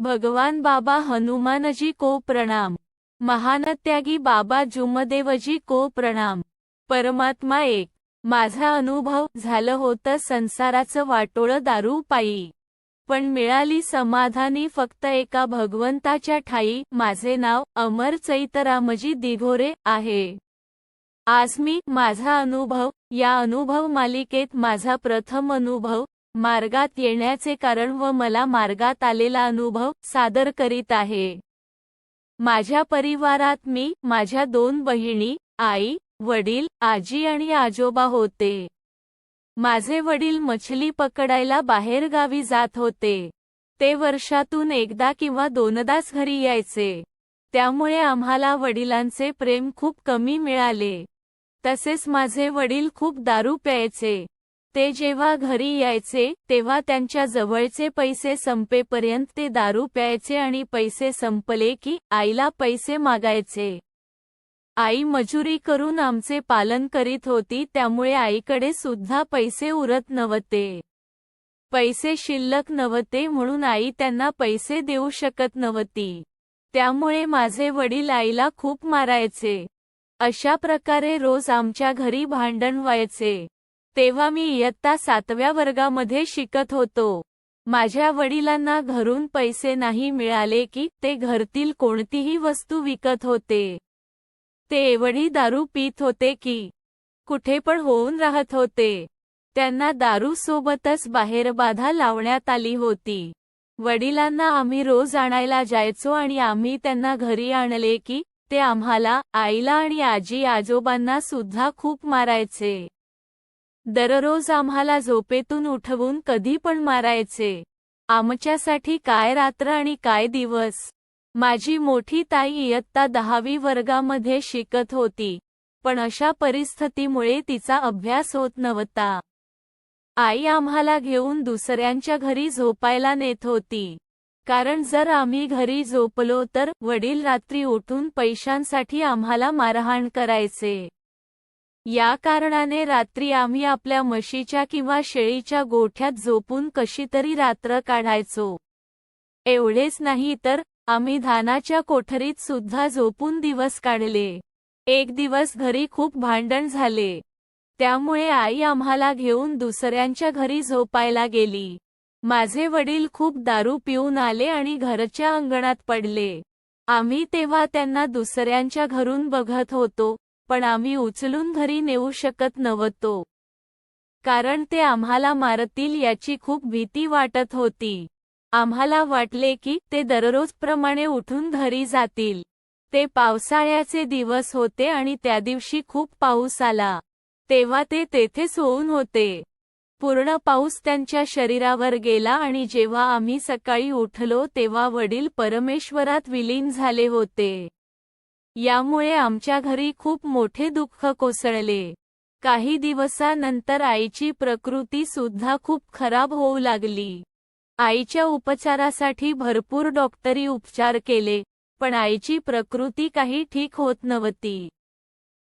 भगवान बाबा हनुमानजी को प्रणाम. महानत्यागी बाबा जुमदेवजी को प्रणाम. परमात्मा एक. माझा अनुभव झालं होतं संसाराचं वाटोळं दारू पायी. पण मिळाली समाधानी फक्त एका भगवंताच्या ठाई. माझे नाव अमर चैतरामजी दिघोरे आहे. आज मी माझा अनुभव या अनुभव मालिकेत माझा प्रथम अनुभव मार्गात येण्याचे कारण व मला मार्गात आलेला अनुभव सादर करीत आहे. माझ्या परिवारात मी माझ्या दोन बहिणी आई वडील आजी आणि आजोबा होते. माझे वडील मछली पकडायला बाहेरगावी जात होते. ते वर्षातून एकदा किंवा दोनदाच घरी यायचे. त्यामुळे आम्हाला वडिलांचे प्रेम खूप कमी मिळाले. तसेच माझे वडील खूप दारू प्यायचे. ते जेव्हा घरी यायचे तेव्हा त्यांच्या जवळचे पैसे संपेपर्यंत ते दारू प्यायचे आणि पैसे संपले की आईला पैसे मागायचे. आई मजुरी करून आमचे पालन करीत होती त्यामुळे आईकडे सुद्धा पैसे उरत नव्हते. पैसे शिल्लक नव्हते म्हणून आई त्यांना पैसे देऊ शकत नव्हती. त्यामुळे माझे वडील आईला खूप मारायचे. अशा प्रकारे रोज आमच्या घरी भांडण व्हायचे. तेव्हा मी इयत्ता सातव्या वर्गामध्ये शिकत होतो. माझ्या वडिलांना घरून पैसे नाही मिळाले की ते घरतील कोणतीही वस्तू विकत होते. ते एवढी दारू पीत होते की कुठे पण होऊन राहत होते. त्यांना दारू सोबतच बाहेर बाधा लावण्यात आली होती. वडिलांना आम्ही रोज आणायला जायचो आणि आम्ही त्यांना घरी आणले की ते आम्हाला आईला आणि आजी आजोबांना सुद्धा खूप मारायचे. दररोज आम्हाला झोपेतून उठवून कधी पण मारायचे. आमच्यासाठी काय रात्र आणि काय दिवस? माझी मोठी ताई इयत्ता दहावी वर्गामध्ये शिकत होती पण अशा परिस्थितीमुळे तिचा अभ्यास होत नव्हता. आई आम्हाला घेऊन दुसऱ्यांच्या घरी झोपायला नेत होती. कारण जर आम्ही घरी झोपलो तर वडील रात्री उठून पैशांसाठी आम्हाला मारहाण करायचे. या कारणाने रात्री आम्ही आपल्या म्हशीच्या किंवा शेळीच्या गोठ्यात झोपून कशी तरी रात्र काढायचो. एवढेच नाही तर आम्ही धानाच्या कोठरीत सुद्धा झोपून दिवस काढले. एक दिवस घरी खूप भांडण झाले. त्यामुळे आई आम्हाला घेऊन दुसऱ्यांच्या घरी झोपायला गेली. माझे वडील खूप दारू पिऊन आले आणि घरच्या अंगणात पडले. आम्ही तेव्हा त्यांना दुसऱ्यांच्या घरून बघत होतो पण आम्ही उचलून घरी नेऊ शकत नव्हतो. कारण ते आम्हाला मारतील याची खूप भीती वाटत होती. आम्हाला वाटले की ते दररोजप्रमाणे उठून घरी जातील. ते पावसाळ्याचे दिवस होते आणि त्या दिवशी खूप पाऊस आला. तेव्हा ते तेथेच होऊन होते. पूर्ण पाऊस त्यांच्या शरीरावर गेला आणि जेव्हा आम्ही सकाळी उठलो तेव्हा वडील परमेश्वरात विलीन झाले होते. यामुळे आमच्या घरी खूप मोठे दुःख कोसळले. काही दिवसानंतर आईची प्रकृती सुद्धा खूप खराब होऊ लागली. आईच्या उपचारासाठी भरपूर डॉक्टरी उपचार केले पण आईची प्रकृती काही ठीक होत नव्हती.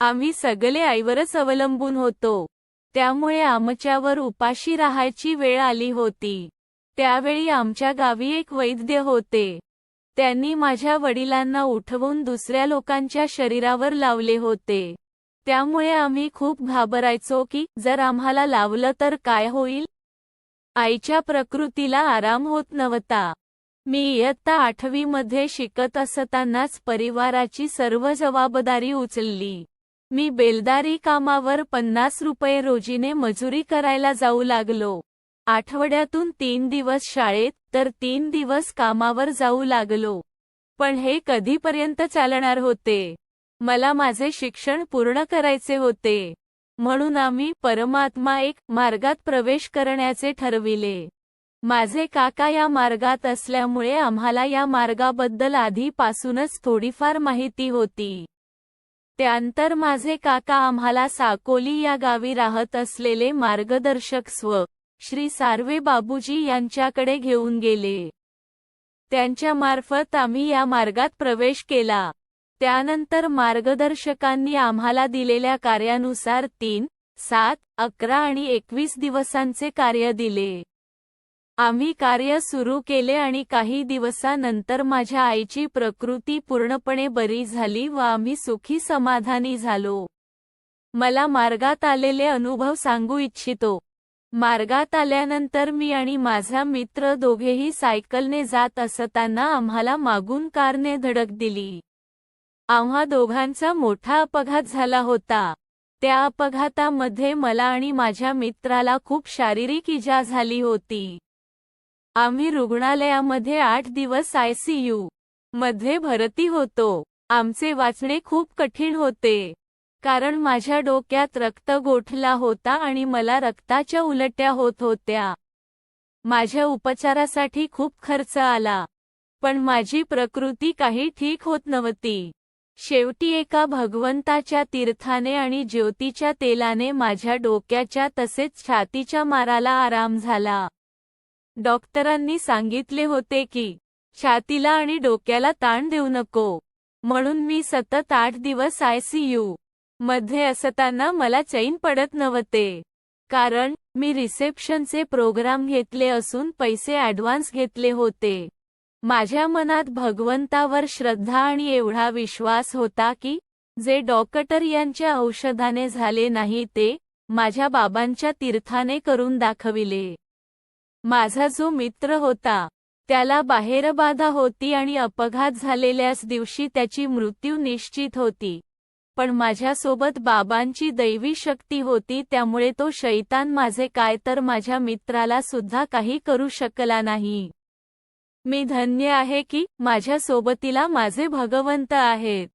आम्ही सगळे आईवरच अवलंबून होतो. त्यामुळे आमच्यावर उपाशी राहायची वेळ आली होती. त्यावेळी आमच्या गावी एक वैद्य होते. त्यांनी माझ्या वडिलांना उठवून दुसऱ्या लोकांच्या शरीरावर लावले होते. त्यामुळे आम्ही खूप घाबरायचो की जर आम्हाला लावलं तर काय होईल? आईच्या प्रकृतीला आराम होत नव्हता. मी इयत्ता आठवीमध्ये शिकत असतानाच परिवाराची सर्व जबाबदारी उचलली. मी बेलदारी कामावर पन्नास रुपये रोजीने मजुरी करायला जाऊ लागलो. आठवड्यातून तीन दिवस शाळेत तर तीन दिवस कामावर जाऊ लागलो. पण हे कधीपर्यंत चालणार होते? मला माझे शिक्षण पूर्ण करायचे होते. म्हणून आम्ही परमात्मा एक मार्गात प्रवेश करण्याचे ठरविले. माझे काका या मार्गात असल्यामुळे आम्हाला या मार्गाबद्दल आधीपासूनच थोडीफार माहिती होती. त्यानंतर माझे काका आम्हाला साकोली या गावी राहत असलेले मार्गदर्शक स्व श्री सार्वे बाबूजी यांच्याकडे घेऊन गेले. त्यांच्या मार्फत आम्ही या मार्गात प्रवेश केला. त्यानंतर मार्गदर्शकांनी आम्हाला दिलेल्या कार्यानुसार तीन सात अकरा आणि एकवीस दिवसांचे कार्य दिले. आम्ही कार्य सुरू केले आणि काही दिवसानंतर माझ्या आईची प्रकृती पूर्णपणे बरी झाली व आम्ही सुखी समाधानी झालो. मला मार्गात आलेले अनुभव सांगू इच्छितो. मार्गात आल्यानंतर मी आणि माझा मित्र दोघेही सायकलने जात असताना आम्हाला मागून कारने धडक दिली. आम्हा दोघांचा मोठा अपघात झाला होता. त्या अपघातामध्ये मला आणि माझ्या मित्राला खूप शारीरिक इजा झाली होती. आम्ही रुग्णालयामध्ये आठ दिवस आयसीयू मध्ये भरती होतो. आमचे वाचणे खूप कठीण होते. कारण माझ्या डोक्यात रक्त गोठला होता आणि मला रक्ताच्या उलट्या होत होत्या. माझ्या उपचारासाठी खूप खर्च आला. पण माझी प्रकृती काही ठीक होत नव्हती. शेवटी एका भगवंताच्या तीर्थाने आणि ज्योतीच्या तेलाने माझ्या डोक्याच्या तसेच छातीच्या माराला आराम झाला. डॉक्टरांनी सांगितले होते की छातीला आणि डोक्याला ताण देऊ नको. म्हणून मी सतत आठ दिवस आयसीयू मध्ये असताना मला चैन पडत नव्हते. कारण मी रिसेप्शनचे प्रोग्राम घेतले असून पैसे ॲडव्हान्स घेतले होते. माझ्या मनात भगवंतावर श्रद्धा आणि एवढा विश्वास होता की जे डॉक्टर यांच्या औषधाने झाले नाही ते माझ्या बाबांच्या तीर्थाने करून दाखविले. माझा जो मित्र होता त्याला बाहेरबाधा होती आणि अपघात झालेल्याच दिवशी त्याची मृत्यू निश्चित होती. पण माझ्यासोबत बाबांची दैवी शक्ती होती त्यामुळे तो शैतान माझे काय तर माझ्या मित्राला सुद्धा काही करू शकला नाही. मी धन्य आहे की माझ्या सोबतीला माझे भगवंत आहेत.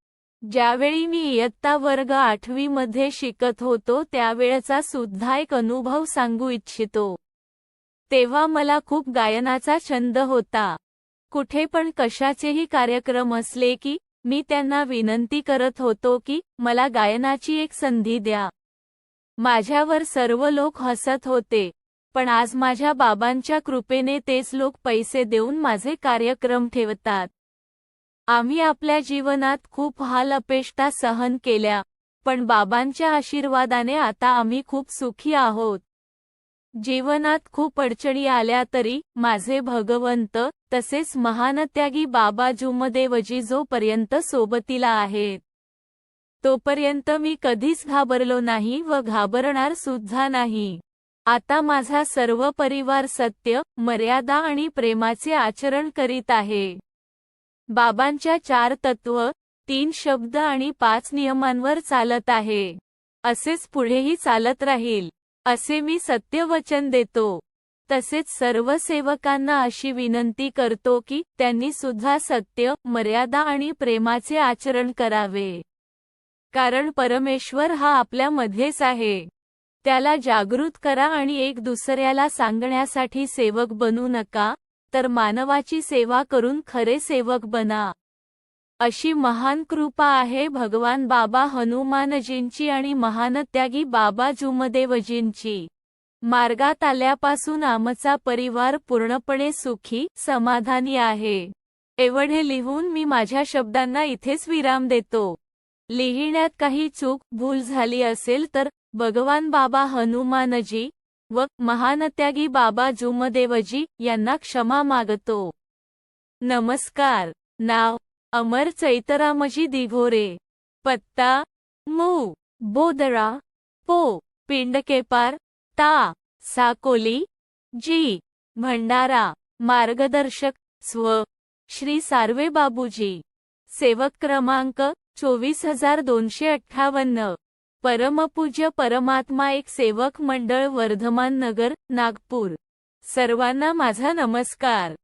ज्यावेळी मी इयत्ता वर्ग आठवी मध्ये शिकत होतो त्यावेळचा सुद्धा एक अनुभव सांगू इच्छितो. तेव्हा मला खूप गायनाचा छंद होता. कुठे पण कशाचेही कार्यक्रम असले की मी त्यांना विनंती करत होतो की मला गायनाची एक संधी द्या. माझ्यावर सर्व लोक हसत होते. पण आज माझ्या बाबांच्या कृपेने तेच लोक पैसे देऊन माझे कार्यक्रम ठेवतात. आम्ही आपल्या जीवनात खूप हाल अपेष्टा सहन केल्या पण बाबांच्या आशीर्वादाने आता आम्ही खूप सुखी आहोत. जीवनात खूप अडचणी आल्या तरी माझे भगवंत तसेच महानत्यागी बाबा जुमदेवजी जोपर्यंत सोबतीला आहेत तोपर्यंत मी कधीच घाबरलो नाही व घाबरणार सुद्धा नाही. आता माझा सर्व परिवार सत्य मर्यादा आणि प्रेमाचे आचरण करीत आहे. बाबांच्या चार तत्व तीन शब्द आणि पाच नियमांवर चालत आहे. असेच पुढेही चालत राहील असे मी सत्यवचन देतो. तसेच सर्व सेवकांना अशी विनंती करतो की त्यांनी सुद्धा सत्य मर्यादा आणि प्रेमाचे आचरण करावे. कारण परमेश्वर हा आपल्यामध्येच आहे. त्याला जागृत करा आणि एक दुसऱ्याला सांगण्यासाठी सेवक बनू नका तर मानवाची सेवा करून खरे सेवक बना. अशी महान कृपा आहे भगवान बाबा हनुमानजींची आणि महानत्यागी बाबा जुमदेवजींची. मार्गात आल्यापासून आमचा परिवार पूर्णपणे सुखी समाधानी आहे. एवढे लिहून मी माझ्या शब्दांना इथेच विराम देतो. लिहिण्यात काही चूक भूल झाली असेल तर भगवान बाबा हनुमानजी व महानत्यागी बाबा जुमदेवजी यांना क्षमा मागतो. नमस्कार. नाव अमर चैतरामजी दिघोरे. पत्ता मू बोदरा पो पिंडकेपार ता साकोली जी भंडारा मार्गदर्शक स्व श्री सार्वे बाबूजी. सेवक क्रमांक चोवीस हजार दोनशे अठ्ठावन्न. परमपूज्य परमात्मा एक सेवक मंडळ वर्धमान नगर नागपूर. सर्वांना माझा नमस्कार.